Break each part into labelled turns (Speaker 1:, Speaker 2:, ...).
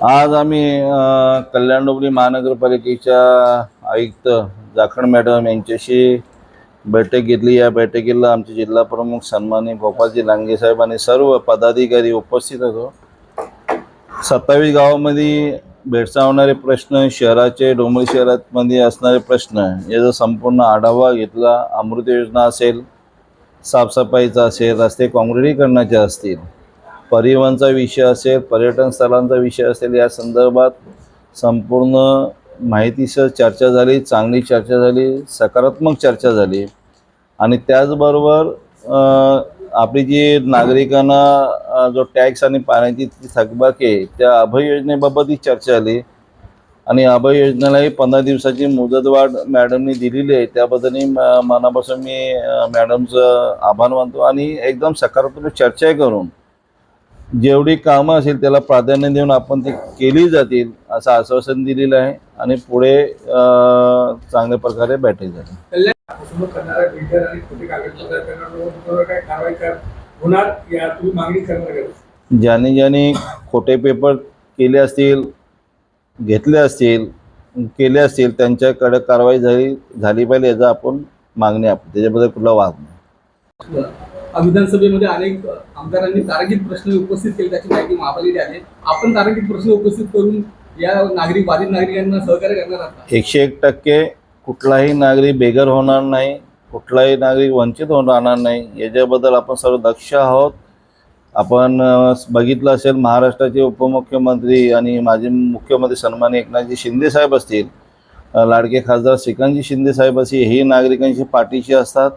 Speaker 1: आज आम्ही कल्याण डोंबिवली महानगरपालिकेच्या आयुक्त जाखण मॅडम यांच्याशी बैठक घेतली. या बैठकीला आमचे जिल्हा प्रमुख सन्मानी गोपालजी लांगे साहेब आणि सर्व पदाधिकारी उपस्थित होतो. सत्तावीस गावामध्ये भेडसावणारे प्रश्न शहराचे डोंबरी शहरामध्ये असणारे प्रश्न याचा संपूर्ण आढावा घेतला. अमृत योजना असेल साफसफाईचा असेल रस्ते काँक्रिटीकरणाचे असतील परिवहनचा विषय असेल पर्यटन स्थळांचा विषय असेल या संदर्भात संपूर्ण माहितीसह चर्चा झाली चांगली चर्चा झाली सकारात्मक चर्चा झाली. आणि त्याचबरोबर आपली जी नागरिकांना जो टॅक्स आणि पाण्याची ती थकबाकी आहे त्या अभय योजनेबाबतही चर्चा झाली. आणि अभय योजनेलाही पंधरा दिवसाची मुदतवाढ मॅडमनी दिलेली आहे. त्याबद्दलही म- मनापासून मी मॅडमचं आभार मानतो आणि एकदम सकारात्मक चर्चाही करून जेवढी कामं असेल त्याला प्राधान्य देऊन आपण ती केली जातील असं आश्वासन दिलेलं आहे आणि पुढे चांगल्या प्रकारे
Speaker 2: करणार का?
Speaker 1: ज्यांनी ज्यांनी खोटे पेपर केले असतील घेतले असतील केले असतील त्यांच्याकडे कारवाई झाली झाली पाहिजे याचा आपण मागणी आपण त्याच्याबद्दल कुठला वाद नाही.
Speaker 3: विधानसभेमध्ये अनेक आमदारांनी तारांकित प्रश्न उपस्थित केले त्याची माहिती महापालिकेने आली आपण तारांकित प्रश्न उपस्थित करून या नागरिक बाधित नागरिकांना सहकार्य करणार आहात
Speaker 1: एकशे एक टक्के कुठलाही नागरिक बेघर होणार नाही कुठलाही नागरिक वंचित होऊन राहणार नाही. याच्याबद्दल आपण सर्व दक्ष आहोत. आपण बघितलं असेल महाराष्ट्राचे उपमुख्यमंत्री आणि माजी मुख्यमंत्री सन्मानी एकनाथजी शिंदे साहेब असतील. लाडके खासदार श्रीकांतजी शिंदे साहेब असतील हे नागरिकांशी पाठीशी असतात.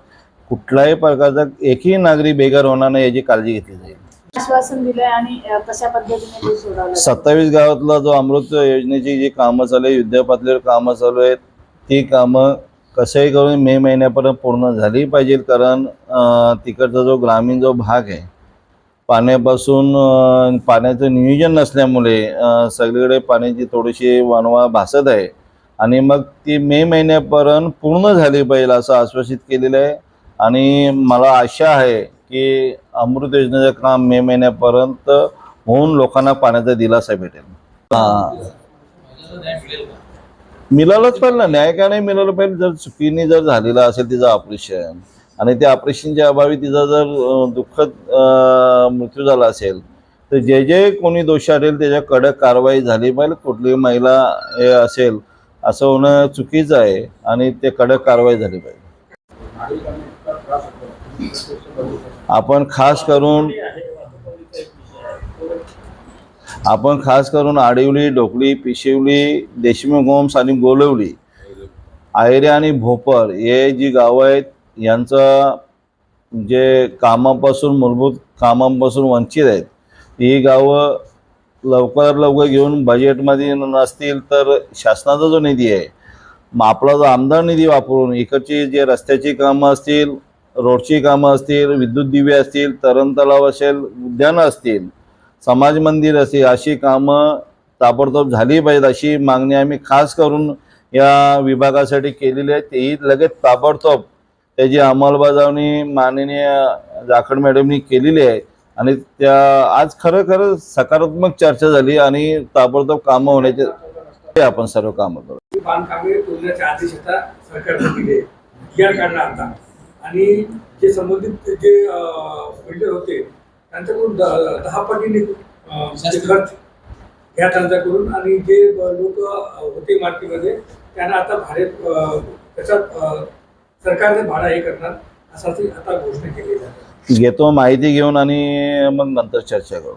Speaker 1: कुठल्याही प्रकारचा एकही नागरिक बेघर होणार नाही याची काळजी घेतली जाईल.
Speaker 4: आश्वासन दिलंय आणि कशा पद्धतीने
Speaker 1: सत्तावीस गावातला जो अमृत योजनेची जी कामं चालू आहे युद्धपातळीवर कामं चालू आहेत ती कामं कसंही करून मे महिन्यापर्यंत पूर्ण झाली पाहिजे कारण तिकडचा जो ग्रामीण जो भाग आहे पाण्यापासून पाण्याचं नियोजन नसल्यामुळे सगळीकडे पाण्याची थोडीशी वणवा भासत आहे. आणि मग ती मे महिन्यापर्यंत पूर्ण झाली पाहिजे असं आश्वासित केलेलं आहे. आणि मला आशा आहे की अमृत योजनेचं काम मे महिन्यापर्यंत होऊन लोकांना पाण्याचा दिलासा भेटेल. हां. मिळालंच पाहिजे ना न्याय का नाही मिळालं पाहिजे जर चुकीने जर झालेलं असेल तिचं ऑपरेशन आणि त्या ऑपरेशनच्या अभावी तिचा जर दुःखद मृत्यू झाला असेल तर जे जे कोणी दोष आढळेल त्याच्या कडक कारवाई झाली पाहिजे. कुठलीही महिला हे असेल असं होणं चुकीचं आहे आणि ते कडक कारवाई झाली पाहिजे. आपण खास करून आपण खास करून आडिवली डोकली पिशिवली देशमुख होम्स आणि गोलवली आयरे आणि भोपर हे जी गावं आहेत यांचं जे कामापासून मूलभूत कामांपासून वंचित आहेत ही गावं लवकर लवकर घेऊन बजेटमध्ये नसतील तर शासनाचा जो निधी आहे मग आपला जो आमदार निधी वापरून इकडची जे रस्त्याची कामं असतील रोडची कामं असतील विद्युत दिवे असतील तरण तलाव असेल उद्यानं असतील समाज मंदिर असतील अशी कामं ताबडतोब झाली पाहिजेत अशी मागणी आम्ही खास करून या विभागासाठी केलेली आहे. तेही लगेच ताबडतोब त्याची अंमलबजावणी माननीय जाखड मॅडमनी केलेली आहे. आणि त्या आज खरं खरं सकारात्मक चर्चा झाली आणि ताबडतोब कामं होण्याचे ते आपण सर्व कामं करू.
Speaker 2: आणि जे संबंधित जे बिल्डर होते त्यांच्याकडून द- दहा पटीने खर्च घ्या त्यांच्याकडून आणि जे लोक होते इमारतीमध्ये त्यांना आता भाडे त्याच्यात सरकारने भाडा हे करणार असा ती आता घोषणा केली जाते.
Speaker 1: घेतो माहिती घेऊन आणि मग नंतर चर्चा करू.